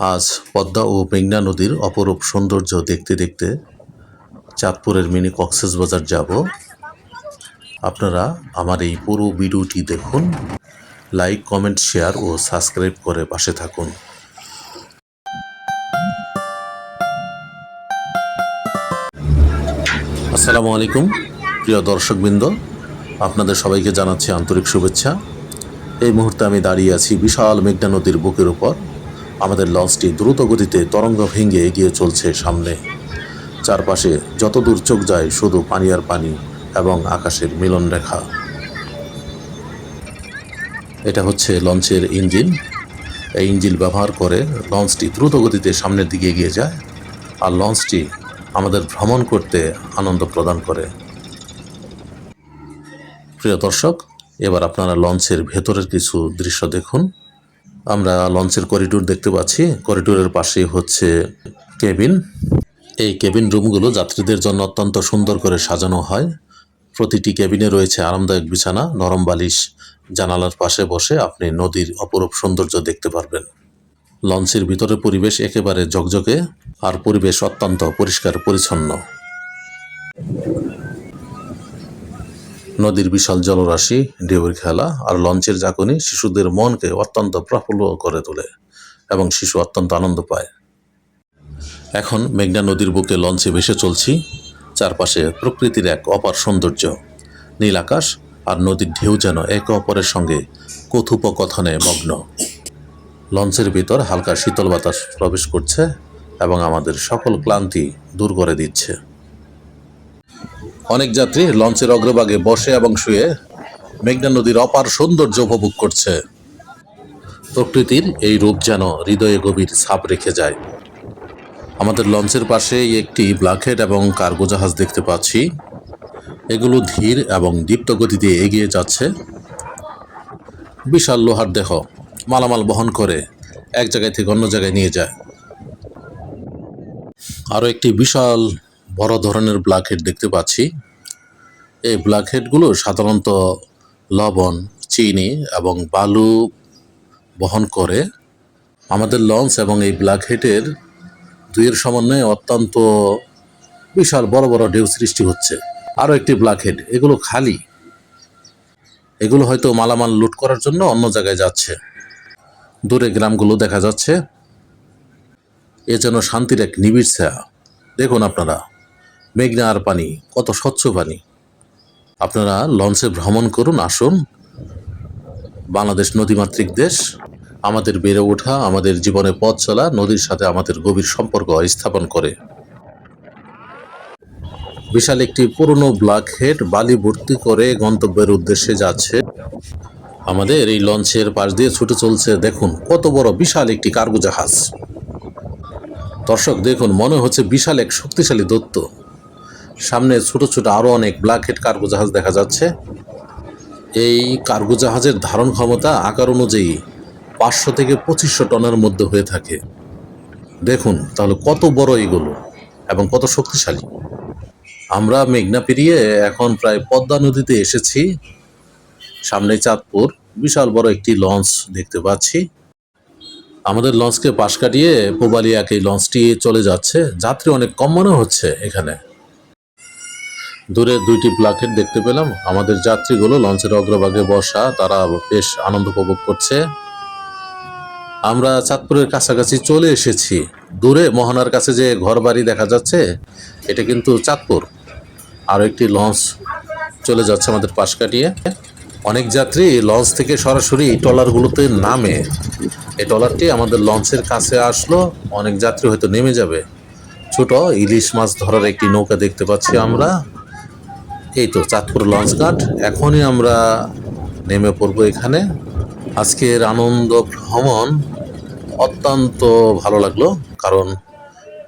আজ পদ্মা ও মেঘনা নদীর অপরূপ সৌন্দর্য দেখতে দেখতে চাঁদপুরের মিনি কক্সেস বাজার যাব। আপনারা আমার এই পুরো ভিডিওটি দেখুন, লাইক, কমেন্ট, শেয়ার ও সাবস্ক্রাইব করে পাশে থাকুন। আসসালামু আলাইকুম, প্রিয় দর্শকবৃন্দ। আপনাদের সবাইকে জানাচ্ছি আন্তরিক শুভেচ্ছা। এই মুহূর্তে আমি দাঁড়িয়ে আছি বিশাল মেঘনা নদীর বুকের উপর। আমাদের লঞ্চটি দ্রুত গতিতে তরঙ্গ ভেঙে এগিয়ে চলছে সামনে। চারপাশে যত দূর চোখ যায় শুধু পানি আর পানি এবং আকাশের মিলন রেখা। এটা হচ্ছে লঞ্চের ইঞ্জিন। এই ইঞ্জিন ব্যবহার করে লঞ্চটি দ্রুত গতিতে সামনের দিকে এগিয়ে যায় আর লঞ্চটি আমাদের ভ্রমণ করতে আনন্দ প্রদান করে। প্রিয় দর্শক, এবার আপনারা লঞ্চের ভেতরের কিছু দৃশ্য দেখুন। আমরা লঞ্চের করিডোর দেখতে পাচ্ছি। করিডোরের পাশে হচ্ছে কেবিন এই কেবিন রুমগুলো যাত্রীদের জন্য অত্যন্ত সুন্দর করে সাজানো হয়। প্রতিটি কেবিনে রয়েছে আরামদায়ক বিছানা, নরম বালিশ, জানালার পাশে বসে আপনি নদীর অপরূপ সৌন্দর্য দেখতে পারবেন। লঞ্চের ভিতরে পরিবেশ একেবারে জকজকে আর পরিবেশ অত্যন্ত পরিষ্কার, পরিচ্ছন্ন। নদীর বিশাল জলরাশি, ঢেউয়ের খেলা আর লঞ্চের জাকনি শিশুদের মনকে অত্যন্ত প্রফুল্ল করে তোলে এবং শিশু অত্যন্ত আনন্দ পায়। এখন মেঘনা নদীর বুকে লঞ্চে ভেসে চলছি, চারপাশে প্রকৃতির এক অপার সৌন্দর্য। নীল আকাশ আর নদীর ঢেউ যেন একে অপরের সঙ্গে কথোপকথনে মগ্ন। লঞ্চের ভিতর হালকা শীতল বাতাস প্রবেশ করছে এবং আমাদের সকল ক্লান্তি দূর করে দিচ্ছে। অনেক যাত্রী লঞ্চের অগ্রভাগে বসে এবং শুয়ে মেঘনা নদীর অপার সৌন্দর্য উপভোগ করছে। প্রকৃতির এই রূপ যেন হৃদয়ে গভীর ছাপ রেখে যায়। আমাদের লঞ্চের পাশেই একটি ব্ল্যাকহেড এবং কার্গো জাহাজ দেখতে পাচ্ছি। এগুলো ধীর এবং দীপ্ত গতিতে এগিয়ে যাচ্ছে। বিশাল লোহার দেহ মালামাল বহন করে এক জায়গায় থেকে অন্য জায়গায় নিয়ে যায়। আরও একটি বিশাল বড় ধরনের ব্ল্যাকহেড দেখতে পাচ্ছি। এই ব্ল্যাকহেডগুলো সাধারণত লবণ, চিনি এবং বালু বহন করে। আমাদের লঞ্চ এবং এই ব্ল্যাকহেডের দুইয়ের সমন্বয়ে অত্যন্ত বিশাল বড় বড় ঢেউ সৃষ্টি হচ্ছে। আরও একটি ব্ল্যাকহেড এগুলো খালি। এগুলো হয়তো মালামাল লুট করার জন্য অন্য জায়গায় যাচ্ছে। দূরে গ্রামগুলো দেখা যাচ্ছে। এ যেন শান্তির এক নিবিড় ছায়া। দেখুন আপনারা। মেঘনা আর পানি, কত স্বচ্ছ পানি। আপনারা লঞ্চে ভ্রমণ করুন, আসুন। বাংলাদেশ নদীমাতৃক দেশ, আমাদের বেড়ে ওঠা, আমাদের জীবনে পথ চলা, নদীর সাথে আমাদের গভীর সম্পর্ক স্থাপন করে। বিশাল একটি পুরনো ব্ল্যাক হেড বালি ভর্তি করে গন্তব্যের উদ্দেশ্যে যাচ্ছে। আমাদের এই লঞ্চের পাশ দিয়ে ছুটে চলছে, দেখুন, কত বড় বিশাল একটি কার্গো জাহাজ। দর্শক, দেখুন, মনে হচ্ছে বিশাল এক শক্তিশালী দত্ত সামনে ছোট ছোট আরও অনেক ব্ল্যাক হেড কার্গো জাহাজ দেখা যাচ্ছে। এই কার্গো জাহাজের ধারণ ক্ষমতা আকার অনুযায়ী পাঁচশো থেকে পঁচিশশো টনের মধ্যে হয়ে থাকে। দেখুন তাহলে কত বড় এগুলো এবং কত শক্তিশালী। আমরা মেঘনা পেরিয়ে এখন প্রায় পদ্মা নদীতে এসেছি। সামনে চাঁদপুর, বিশাল বড় একটি লঞ্চ দেখতে পাচ্ছি। আমাদের লঞ্চকে পাশ কাটিয়ে পোবালিয়াকে লঞ্চটি চলে যাচ্ছে। যাত্রী অনেক কম মনে হচ্ছে এখানে। দূরে দুইটি ব্ল্যাকেট দেখতে পেলাম। আমাদের যাত্রীগুলো লঞ্চের অগ্রভাগে বসা, তারা বেশ আনন্দ উপভোগ করছে। আমরা চাঁদপুরের কাছাকাছি চলে এসেছি। দূরে মোহনার কাছে যে ঘর বাড়ি দেখা যাচ্ছে, এটা কিন্তু চাঁদপুর। আরও একটি লঞ্চ চলে যাচ্ছে আমাদের পাশ কাটিয়ে। অনেক যাত্রী লঞ্চ থেকে সরাসরি ট্রলারগুলোতে নামে। এই ট্রলারটি আমাদের লঞ্চের কাছে আসলো, অনেক যাত্রী হয়তো নেমে যাবে। ছোট ইলিশ মাছ ধরার একটি নৌকা দেখতে পাচ্ছি আমরা। এই তো চাঁদপুর লঞ্চ ঘাট এখনই আমরা নেমে পড়ব এখানে। আজকের আনন্দ ভ্রমণ অত্যন্ত ভালো লাগল, কারণ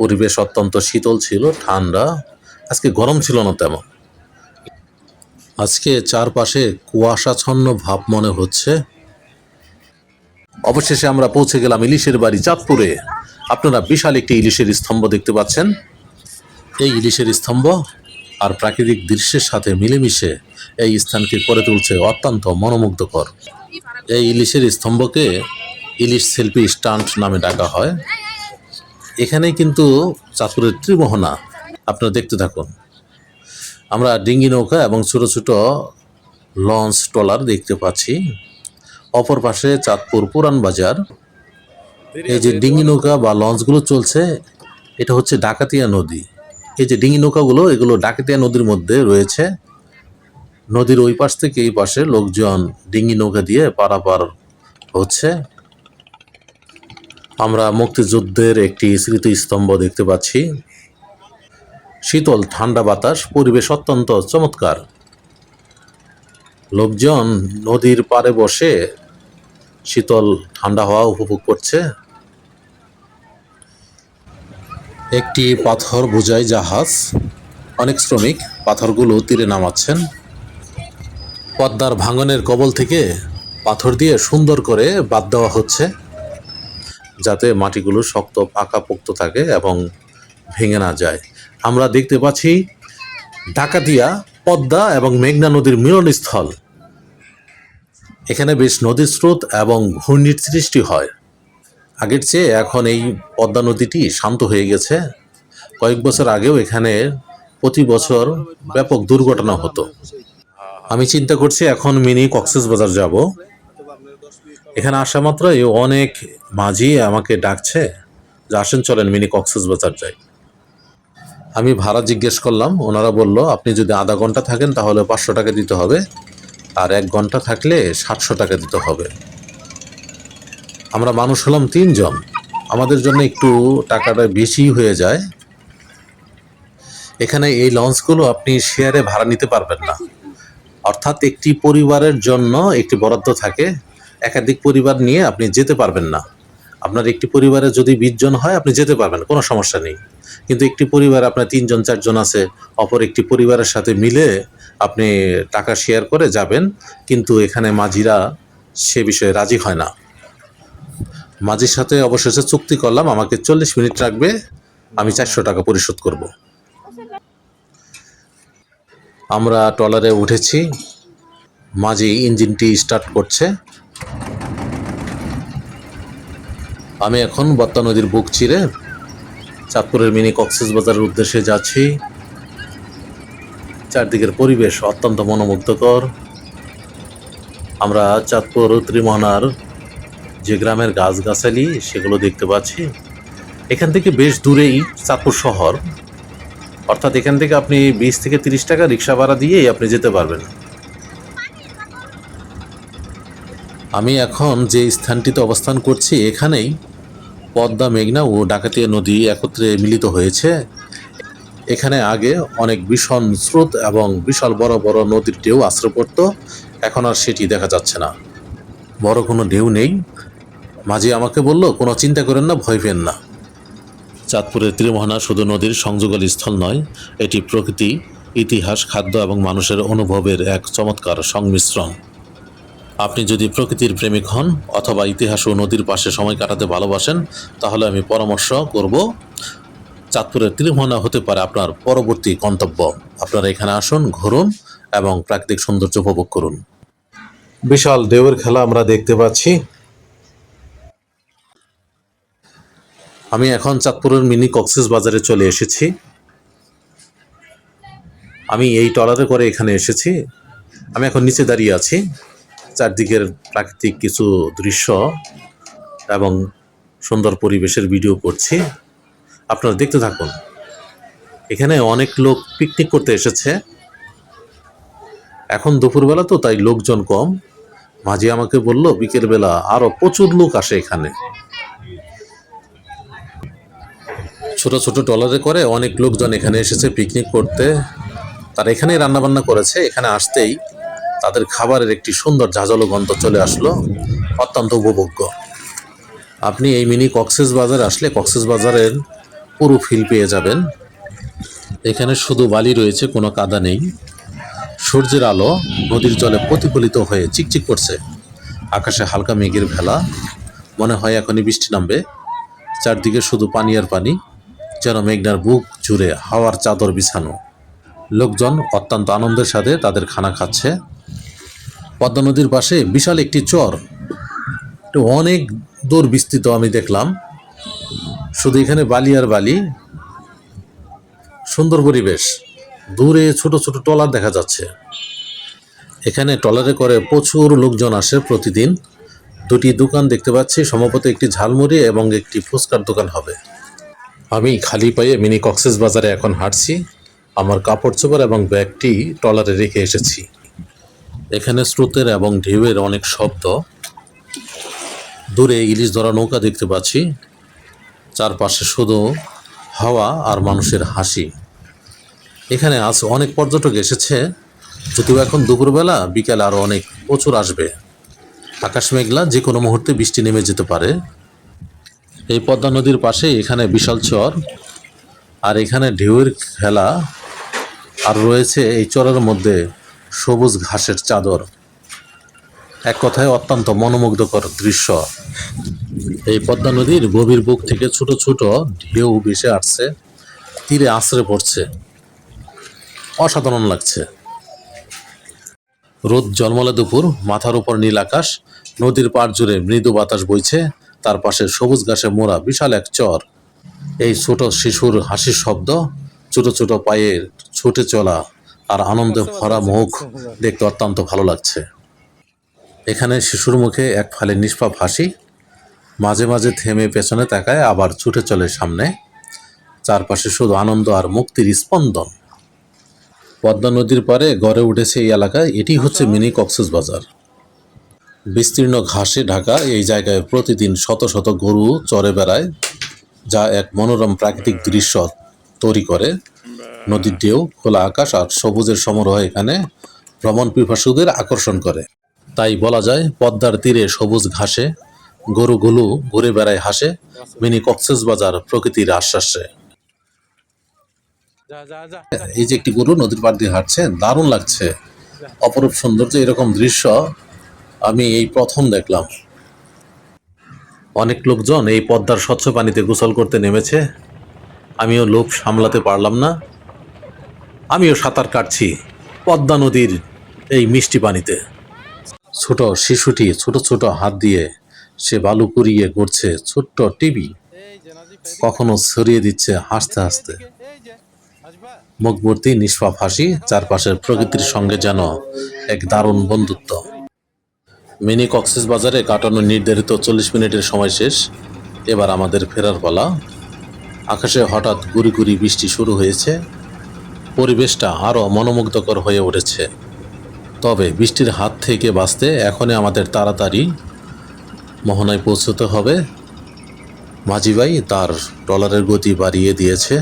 পরিবেশ অত্যন্ত শীতল ছিল, ঠান্ডা। আজকে গরম ছিল না তেমন। আজকে চারপাশে কুয়াশাচ্ছন্ন ভাব মনে হচ্ছে। অবশেষে আমরা পৌঁছে গেলাম ইলিশের বাড়ি চাঁদপুরে। আপনারা বিশাল একটি ইলিশের স্তম্ভ দেখতে পাচ্ছেন। এই ইলিশের স্তম্ভ আর প্রাকৃতিক দৃশ্যের সাথে মিলেমিশে এই স্থানকে করে তুলছে অত্যন্ত মনোমুগ্ধকর। এই ইলিশের স্তম্ভকে ইলিশ শিল্পী স্টান্ট নামে ডাকা হয়। এখানে কিন্তু চাঁদপুরের ত্রিমোহনা, আপনারা দেখতে থাকুন। আমরা ডিঙ্গি নৌকা এবং ছোট ছোট লঞ্চ ট্রলার দেখতে পাচ্ছি। অপর পাশে চাঁদপুর পুরান বাজার। এই যে ডিঙ্গি নৌকা বা লঞ্চগুলো চলছে, এটা হচ্ছে ডাকাতিয়া নদী। এই যে ডিঙি নৌকাগুলো, এগুলো ডাকাতিয়া নদীর মধ্যে রয়েছে। নদীর ওই পাশ থেকে এই পাশে লোকজন ডিঙ্গি নৌকা দিয়ে পারাপার হচ্ছে। আমরা মুক্তিযুদ্ধের একটি স্মৃতিস্তম্ভ দেখতে পাচ্ছি। শীতল, ঠান্ডা বাতাস, পরিবেশ অত্যন্ত চমৎকার। লোকজন নদীর পাড়ে বসে শীতল, ঠান্ডা হওয়া উপভোগ করছে। একটি পাথর বোঝাই জাহাজ। অনেক শ্রমিক পাথরগুলো তীরে নামাচ্ছেন। পদ্মার ভাঙনের কবল থেকে পাথর দিয়ে সুন্দর করে বাদ দেওয়া হচ্ছে, যাতে মাটিগুলো শক্ত পাকা পোক্ত থাকে এবং ভেঙে না যায়। আমরা দেখতে পাচ্ছি ডাকাতিয়া, পদ্মা এবং মেঘনা নদীর মিলনস্থল। এখানে বেশ নদীর স্রোত এবং ঘূর্ণির সৃষ্টি হয়। আগের চেয়ে এখন এই পদ্মা নদীটি শান্ত হয়ে গেছে। কয়েক বছর আগেও এখানে প্রতি বছর ব্যাপক দুর্ঘটনা হতো। আমি চিন্তা করছি এখন মিনি কক্সেস বাজার যাব। এখানে আসা মাত্রই অনেক মাঝি আমাকে ডাকছে যে আসেন, চলেন মিনি কক্সেস বাজার যাই। আমি ভাড়া জিজ্ঞেস করলাম, ওনারা বলল, আপনি যদি আধা ঘণ্টা থাকেন তাহলে পাঁচশো টাকা দিতে হবে। আর এক ঘণ্টা থাকলে সাতশো টাকা দিতে হবে। আমরা মানুষ হলাম তিনজন। আমাদের জন্য একটু টাকাটা বেশি হয়ে যায়। এখানে এই লঞ্চগুলো আপনি শেয়ারে ভাড়া নিতে পারবেন না। অর্থাৎ একটি পরিবারের জন্য একটি বরাদ্দ থাকে। একাধিক পরিবার নিয়ে আপনি যেতে পারবেন না। আপনার একটি পরিবারে যদি বিশ জন হয়, আপনি যেতে পারবেন, কোনো সমস্যা নেই। কিন্তু একটি পরিবার, আপনার তিনজন, চারজন আছে, অপর একটি পরিবারের সাথে মিলে আপনি টাকা শেয়ার করে যাবেন। কিন্তু এখানে মাঝিরা সে বিষয়ে রাজি হয় না। মাঝির সাথে অবশেষে চুক্তি করলাম, আমাকে চল্লিশ মিনিট রাখবে আমি চারশো টাকা পরিশোধ করব। আমরা ট্রলারে উঠেছি, মাঝি ইঞ্জিনটি স্টার্ট করছে। আমি এখন বত্তা নদীর বুক চিরে চাঁদপুরের মিনি কক্সেস বাজারের উদ্দেশ্যে যাচ্ছি। চারদিকের পরিবেশ অত্যন্ত মনোমুগ্ধকর। আমরা চাঁদপুর ত্রিমোহনার যে গ্রামের গাছগাছালি, সেগুলো দেখতে পাচ্ছি। এখান থেকে বেশ দূরেই চাঁদপুর শহর। অর্থাৎ এখান থেকে আপনি বিশ থেকে তিরিশ টাকা রিক্সা ভাড়া দিয়েই আপনি যেতে পারবেন। আমি এখন যে স্থানটিতে অবস্থান করছি, এখানেই পদ্মা, মেঘনা ও ডাকাতিয়া নদী একত্রে মিলিত হয়েছে। এখানে আগে অনেক ভীষণ স্রোত এবং বিশাল বড় বড় নদীর ঢেউ আশ্রয় পড়তো। এখন আর সেটি দেখা যাচ্ছে না। বড় কোনো ঢেউ নেই। মাঝি আমাকে বলল কোনো চিন্তা করেন না ভয় পেন না। চাঁদপুরের ত্রিমোহনা শুধু নদীর সংযোগল স্থল নয় এটি প্রকৃতি ইতিহাস খাদ্য এবং মানুষের অনুভবের এক চমৎকার সংমিশ্রণ। আপনি যদি প্রকৃতির প্রেমিক হন অথবা ইতিহাস ও নদীর পাশে সময় কাটাতে ভালোবাসেন তাহলে আমি পরামর্শ করব চাঁদপুরের ত্রিমোহনা হতে পারে আপনার পরবর্তী গন্তব্য। আপনারা এখানে আসুন ঘুরুন এবং প্রাকৃতিক সৌন্দর্য উপভোগ করুন। বিশাল ঢেউয়ের খেলা আমরা দেখতে পাচ্ছি। আমি এখন চাঁদপুরের মিনি কক্সেস বাজারে চলে এসেছি। আমি এই টলারে করে এখানে এসেছি। আমি এখন নিচে দাঁড়িয়ে আছি। চারদিকের প্রাকৃতিক কিছু দৃশ্য এবং সুন্দর পরিবেশের ভিডিও করছি। আপনারা দেখতে থাকুন। এখানে অনেক লোক পিকনিক করতে এসেছে। এখন দুপুরবেলা তো, তাই লোকজন কম। মাঝি আমাকে বলল, বিকেলবেলা আরও প্রচুর লোক আসে এখানে। ছোট ছোট ট্রলারে করে অনেক লোকজন এখানে এসেছে পিকনিক করতে। তারা এখানেই রান্নাবান্না করেছে, এখানে আসতেই তাদের খাবারের একটি সুন্দর ঝাঁঝালো গন্ধ চলে আসলো। অত্যন্ত উপভোগ্য। আপনি এই মিনি কক্সেস বাজার আসলে কক্সেস বাজারের পুরো ফিল পেয়ে যাবেন। এখানে শুধু বালি রয়েছে, কোনো কাদা নেই। সূর্যের আলো নদীর জলে প্রতিফলিত হয়ে চিকচিক করছে। আকাশে হালকা মেঘের ভেলা। মনে হয় এখনই বৃষ্টি নামবে। চারদিকে শুধু পানি আর পানি। যেন মেঘনার বুক জুড়ে হাওয়ার চাদর বিছানো। লোকজন অত্যন্ত আনন্দের সাথে তাদের খানা খাচ্ছে। পদ্মা নদীর পাশে বিশাল একটি চর। অনেক দূর বিস্তৃত আমি দেখলাম। শুধু এখানে বালি আর বালি। সুন্দর পরিবেশ। দূরে ছোট ছোট ট্রলার দেখা যাচ্ছে। এখানে ট্রলারে করে প্রচুর লোকজন আসে প্রতিদিন। দুটি দোকান দেখতে পাচ্ছি। সম্ভবত একটি ঝালমুড়ি এবং একটি ফুচকার দোকান হবে। আমি খালি পায়ে মিনি কক্সেস বাজারে এখন হাঁটছি। আমার কাপড় চোপড় এবং ব্যাগটি ট্রলারে রেখে এসেছি। এখানে স্রোতের এবং ঢেউয়ের অনেক শব্দ। দূরে ইলিশ ধরা নৌকা দেখতে পাচ্ছি। চারপাশে শুধু হাওয়া আর মানুষের হাসি। এখানে আজ অনেক পর্যটক এসেছে। যদিও এখন দুপুরবেলা, বিকেলে আরও অনেক প্রচুর আসবে। আকাশ মেঘলা যে কোনো মুহূর্তে বৃষ্টি নেমে যেতে পারে। এই পদ্মা নদীর পাশে এখানে বিশাল চর, আর এখানে ঢেউয়ের খেলা, আর রয়েছে এই চরের মধ্যে সবুজ ঘাসের চাদর। এক কথায় অত্যন্ত মনোমুগ্ধকর দৃশ্য। এই পদ্মা নদীর গভীর বুক থেকে ছোট ছোট ঢেউ ভেসে আসছে, তীরে আশ্রে পড়ছে। অসাধারণ লাগছে। রোদ জন্মলে দুপুর, মাথার উপর নীল আকাশ, নদীর পাড় জুড়ে মৃদু বাতাস বইছে তার পাশে সবুজ ঘাসে মোড়া বিশাল এক চর। এই ছোট শিশুর হাসির শব্দ ছোট ছোট পায়ে ছুটে চলা আর আনন্দে ভরা মুখ দেখতে অত্যন্ত ভালো লাগছে। এখানে শিশুর মুখে এক ফালে নিষ্পাপ হাসি, মাঝে মাঝে থেমে পেছনে তাকায় আবার ছুটে চলে সামনে। চারপাশে শুধু আনন্দ আর মুক্তির স্পন্দন। পদ্মা নদীর পারে গড়ে উঠেছে এই এলাকায়, এটি হচ্ছে মিনি কক্সেস বাজার। বিস্তীর্ণ ঘাসে ঢাকা এই জায়গায় প্রতিদিন শত শত গরু চরে বেড়ায় যা এক মনোরম প্রাকৃতিক দৃশ্য তৈরি করে। নদীর ঢেউ খোলা আকাশ আর সবুজের সমারোহ এখানে ভ্রমণ পিপাসুদের আকর্ষণ করে। তাই বলা যায় পদ্মার তীরে সবুজ ঘাসে গরুগুলো ঘুরে বেড়ায় হাসে মিনি কক্সেস বাজার প্রকৃতির আশ্বাসে। এই যে একটি গরু নদীর পাড় দিয়ে হাঁটছে দারুণ লাগছে। অপরূপ সৌন্দর্য এরকম দৃশ্য আমি এই প্রথম দেখলাম। অনেক লোকজন এই পদ্মার স্বচ্ছ পানিতে গোসল করতে নেমেছে। আমিও লোভ সামলাতে পারলাম না। আমিও সাঁতার কাটছি পদ্মা নদীর এই মিষ্টি পানিতে। ছোট শিশুটি ছোট ছোট হাত দিয়ে সে বালু কুড়িয়ে করছে ছোট্ট টিভি। কখনো ছড়িয়ে দিচ্ছে হাসতে হাসতে। মুখভর্তি নিষ্পাপ হাসি চারপাশের প্রকৃতির সঙ্গে যেন এক দারুণ বন্ধুত্ব। মিনি কক্সেস বাজারে কাটানো নির্ধারিত চল্লিশ মিনিটের সময় শেষ। এবার আমাদের ফেরার পালা। আকাশে হঠাৎ গুড়ি গুড়ি বৃষ্টি শুরু হয়েছে। পরিবেশটা আরও মনোমুগ্ধকর হয়ে উঠেছে। তবে বৃষ্টির হাত থেকে বাঁচতে এখনই আমাদের তাড়াতাড়ি মোহনায় পৌঁছতে হবে। মাঝি ভাই তার ট্রলারের গতি বাড়িয়ে দিয়েছে।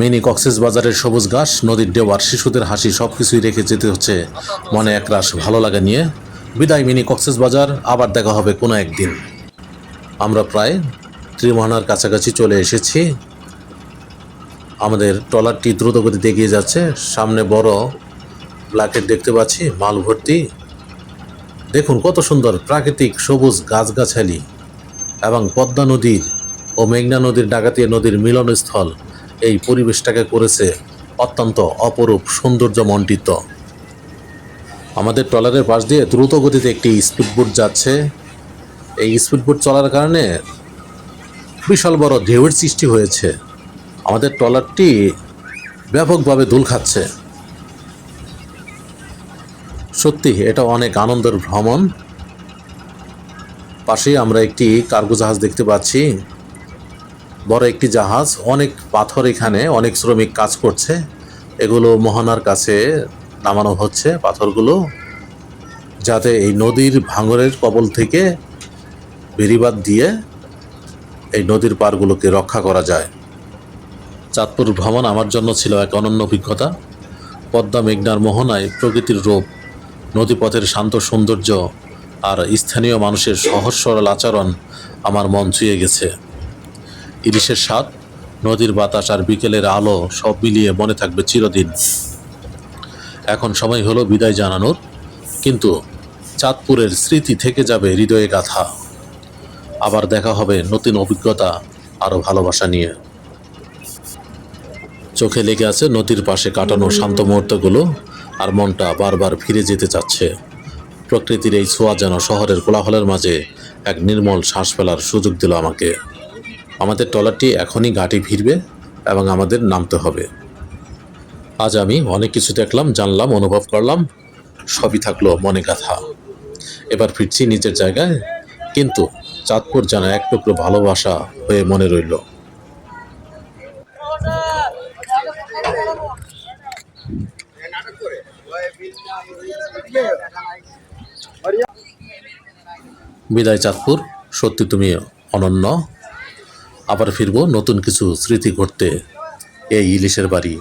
মিনি কক্সেস বাজারের সবুজ ঘাস, নদীর ডেওয়ার, শিশুদের হাসি সব কিছুই রেখে যেতে হচ্ছে। মনে একরাশ ভালো লাগা নিয়ে। বিদায় মিনি কক্সেস বাজার, আবার দেখা হবে কোনো একদিন। আমরা প্রায় ত্রিমোহনার কাছাকাছি চলে এসেছি। আমাদের ট্রলারটি দ্রুত গতিতে এগিয়ে যাচ্ছে। সামনে বড় ব্ল্যাকেট দেখতে পাচ্ছি, মাল ভর্তি। দেখুন কত সুন্দর প্রাকৃতিক সবুজ গাছগাছালি এবং পদ্মা নদীর ও মেঘনা নদীর ডাকাতিয়া নদীর মিলনস্থল। এই পরিবেশটাকে করেছে অত্যন্ত অপরূপ সৌন্দর্য সৌন্দর্যমণ্ডিত। আমাদের ট্রলারের পাশ দিয়ে দ্রুত গতিতে একটি স্পিডবোট যাচ্ছে। এই স্পিডবোট চলার কারণে বিশাল বড় ঢেউয়ের সৃষ্টি হয়েছে। আমাদের ট্রলারটি ব্যাপকভাবে দুল খাচ্ছে। সত্যি, এটা অনেক আনন্দের ভ্রমণ। পাশেই আমরা একটি কার্গো জাহাজ দেখতে পাচ্ছি। বড় একটি জাহাজ, অনেক পাথর এখানে, অনেক শ্রমিক কাজ করছে। এগুলো মোহনার কাছে নামানো হচ্ছে পাথরগুলো, যাতে এই নদীর ভাঙরের কবল থেকে বেরিবাদ দিয়ে এই নদীর পারগুলোকে রক্ষা করা যায়। চাঁদপুর ভ্রমণ আমার জন্য ছিল এক অনন্য অভিজ্ঞতা। পদ্মা মেঘনার মোহনায় প্রকৃতির রূপ, নদীপথের শান্ত সৌন্দর্য আর স্থানীয় মানুষের সহজ সরল আচরণ আমার মন ছুঁয়ে গেছে। ইলিশের স্বাদ, নদীর বাতাস আর বিকেলের আলো সব মিলিয়ে মনে থাকবে চিরদিন। এখন সময় হলো বিদায় জানানোর, কিন্তু চাঁদপুরের স্মৃতি থেকে যাবে হৃদয়ে গাথা। আবার দেখা হবে নতুন অভিজ্ঞতা আরও ভালোবাসা নিয়ে। চোখে লেগে আছে নদীর পাশে কাটানো শান্ত মুহূর্তগুলো, আর মনটা বারবার ফিরে যেতে চাচ্ছে। প্রকৃতির এই ছোঁয়া যেন শহরের কোলাহলের মাঝে এক নির্মল শ্বাস ফেলার সুযোগ দিল আমাকে। আমাদের ট্রলারটি এখনই ঘাটি ফিরবে এবং আমাদের নামতে হবে। আজ আমি অনেক কিছু দেখলাম, জানলাম, অনুভব করলাম, সবই থাকল মনে গাথা। এবার ফিরছি নিজের জায়গায়, কিন্তু চাঁদপুর যেন এক টুকরো ভালোবাসা হয়ে মনে রইল। বিদায় চাঁদপুর, সত্যি তুমি অনন্য। আবার ফিরবো নতুন কিছু স্মৃতি ঘটতে এই ইলিশের বাড়ি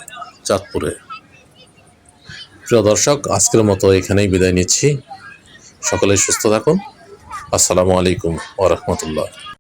চাঁদপুরে। প্রিয় দর্শক, আজকের মতো এখানেই বিদায় নিচ্ছি। সকলে সুস্থ থাকুন। আসসালামু আলাইকুম ওরহমতুল্লাহ